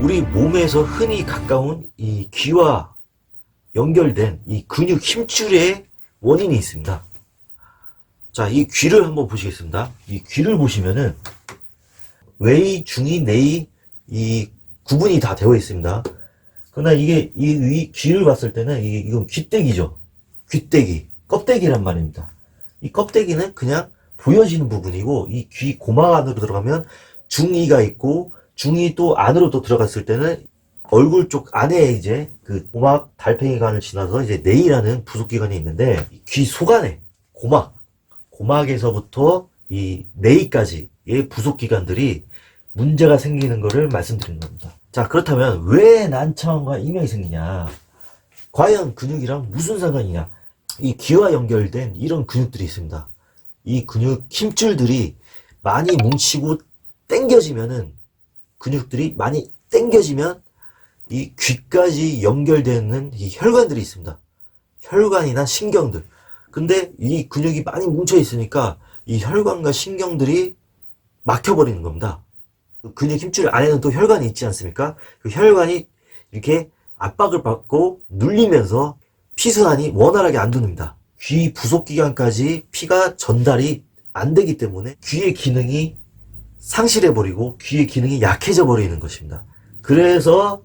우리 몸에서 흔히 가까운 이 귀와 연결된 이 근육 힘줄의 원인이 있습니다. 자, 이 귀를 한번 보시겠습니다. 이 귀를 보시면은 외이, 중이, 내이 이 구분이 다 되어 있습니다. 그러나 이게 이 위- 귀를 봤을 때는 이, 이건 귀때기죠. 귀때기, 껍데기란 말입니다. 이 껍데기는 그냥 보여지는 부분이고 이 귀 고막 안으로 들어가면 중이가 있고 중이 또 안으로 또 들어갔을 때는 얼굴 쪽 안에 이제 그 고막 달팽이관을 지나서 이제 뇌이라는 부속기관이 있는데 이귀 속 안에 고막 고막에서부터 이 뇌이까지의 부속기관들이 문제가 생기는 것을 말씀드리는 겁니다. 자 그렇다면 왜 난청과 이명이 생기냐? 과연 근육이랑 무슨 상관이냐? 이 귀와 연결된 이런 근육들이 있습니다. 이 근육 힘줄들이 많이 뭉치고 당겨지면은 근육들이 많이 당겨지면 이 귀까지 연결되는 이 혈관들이 있습니다. 혈관이나 신경들. 근데 이 근육이 많이 뭉쳐 있으니까 이 혈관과 신경들이 막혀버리는 겁니다. 그 근육 힘줄 안에는 또 혈관이 있지 않습니까? 그 혈관이 이렇게 압박을 받고 눌리면서 피순환이 원활하게 안 됩니다. 귀 부속 기관까지 피가 전달이 안 되기 때문에 귀의 기능이 상실해버리고 귀의 기능이 약해져 버리는 것입니다. 그래서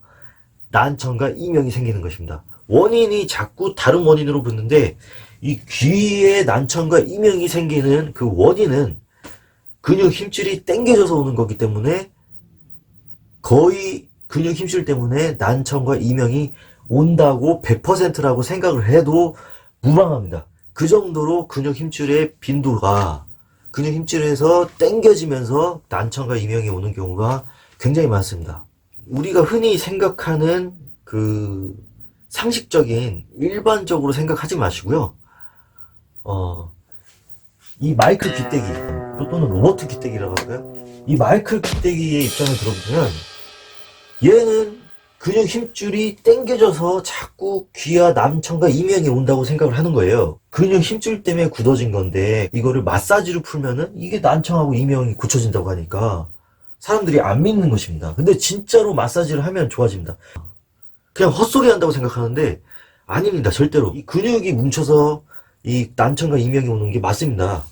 난청과 이명이 생기는 것입니다. 원인이 자꾸 다른 원인으로 붙는데 이 귀에 난청과 이명이 생기는 그 원인은 근육 힘줄이 당겨져서 오는 거기 때문에 거의 근육 힘줄 때문에 난청과 이명이 온다고 100%라고 생각을 해도 무방합니다. 그 정도로 근육 힘줄의 빈도가 근육 힘줄에서 당겨지면서 난청과 이명이 오는 경우가 굉장히 많습니다. 우리가 흔히 생각하는 그 상식적인 일반적으로 생각하지 마시고요. 어, 이 마이클 귀때기 또 또는 로버트 귀때기라고 할까요? 이 마이클 귀때기의 입장을 들어보면 얘는 근육 힘줄이 당겨져서 자꾸 귀와 남청과 이명이 온다고 생각을 하는 거예요. 근육 힘줄 때문에 굳어진 건데 이거를 마사지로 풀면은 이게 난청하고 이명이 고쳐진다고 하니까 사람들이 안 믿는 것입니다. 근데 진짜로 마사지를 하면 좋아집니다. 그냥 헛소리 한다고 생각하는데 아닙니다. 절대로. 이 근육이 뭉쳐서 이 난청과 이명이 오는 게 맞습니다.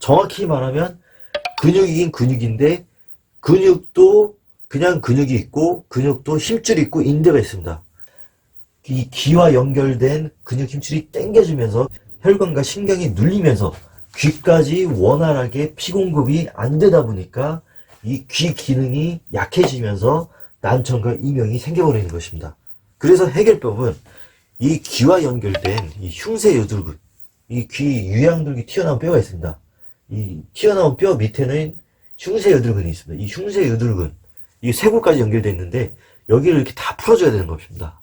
정확히 말하면 근육이긴 근육인데 근육도 그냥 근육이 있고 근육도 힘줄이 있고 인대가 있습니다. 이 귀와 연결된 근육 힘줄이 당겨지면서 혈관과 신경이 눌리면서 귀까지 원활하게 피 공급이 안 되다 보니까 이 귀 기능이 약해지면서 난청과 이명이 생겨버리는 것입니다. 그래서 해결법은 이 귀와 연결된 이 흉쇄 요들근, 이 귀 유양돌기 튀어나온 뼈가 있습니다. 이 튀어나온 뼈 밑에는 흉쇄 요들근이 있습니다. 이 흉쇄 요들근, 이 쇄골까지 연결되어 있는데 여기를 이렇게 다 풀어줘야 되는 것입니다.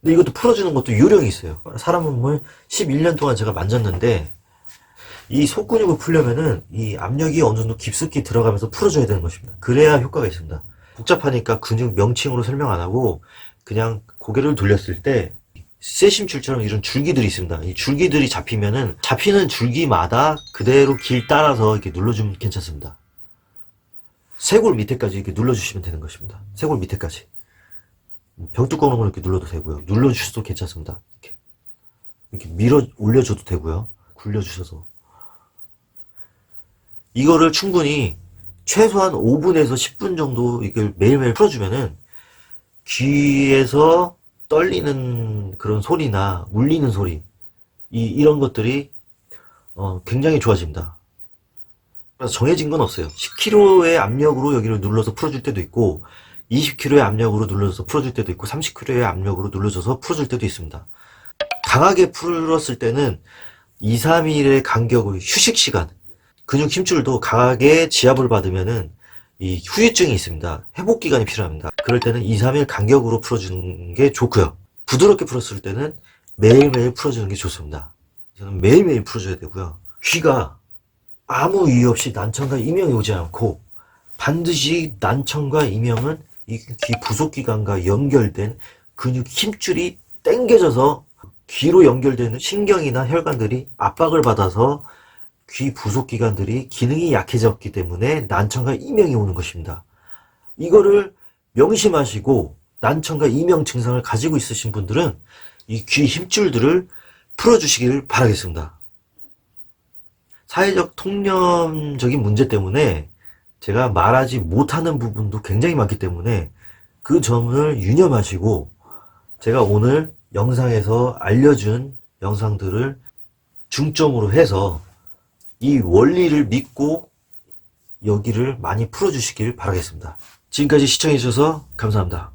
근데 이것도 풀어주는 것도 요령이 있어요. 사람 몸을 11년 동안 제가 만졌는데 이 속근육을 풀려면은 이 압력이 어느 정도 깊숙이 들어가면서 풀어줘야 되는 것입니다. 그래야 효과가 있습니다. 복잡하니까 근육 명칭으로 설명 안 하고 그냥 고개를 돌렸을 때 쇠심줄처럼 이런 줄기들이 있습니다. 이 줄기들이 잡히면은 잡히는 줄기마다 그대로 길 따라서 이렇게 눌러주면 괜찮습니다. 쇄골 밑에까지 이렇게 눌러주시면 되는 것입니다. 쇄골 밑에까지. 병뚜껑으로 이렇게 눌러도 되고요. 눌러주셔도 괜찮습니다. 이렇게. 이렇게 밀어 올려줘도 되고요. 굴려주셔서. 이거를 충분히 최소한 5분에서 10분 정도 이걸 매일매일 풀어주면은 귀에서 떨리는 그런 소리나 울리는 소리 이, 이런 것들이 어, 굉장히 좋아집니다. 정해진 건 없어요. 10kg의 압력으로 여기를 눌러서 풀어줄 때도 있고 20kg의 압력으로 눌러서 풀어줄 때도 있고 30kg의 압력으로 눌러줘서 풀어줄 때도 있습니다. 강하게 풀었을 때는 2, 3일의 간격의 휴식 시간 근육 힘줄도 강하게 지압을 받으면은 이 후유증이 있습니다. 회복 기간이 필요합니다. 그럴 때는 2, 3일 간격으로 풀어주는 게 좋고요. 부드럽게 풀었을 때는 매일매일 풀어주는 게 좋습니다. 저는 매일매일 풀어줘야 되고요. 귀가 아무 이유 없이 난청과 이명이 오지 않고 반드시 난청과 이명은 이 귀 부속기관과 연결된 근육 힘줄이 당겨져서 귀로 연결되는 신경이나 혈관들이 압박을 받아서 귀 부속기관들이 기능이 약해졌기 때문에 난청과 이명이 오는 것입니다. 이거를 명심하시고 난청과 이명 증상을 가지고 있으신 분들은 이 귀 힘줄들을 풀어주시길 바라겠습니다. 사회적 통념적인 문제 때문에 제가 말하지 못하는 부분도 굉장히 많기 때문에 그 점을 유념하시고 제가 오늘 영상에서 알려준 영상들을 중점으로 해서 이 원리를 믿고 여기를 많이 풀어주시길 바라겠습니다. 지금까지 시청해주셔서 감사합니다.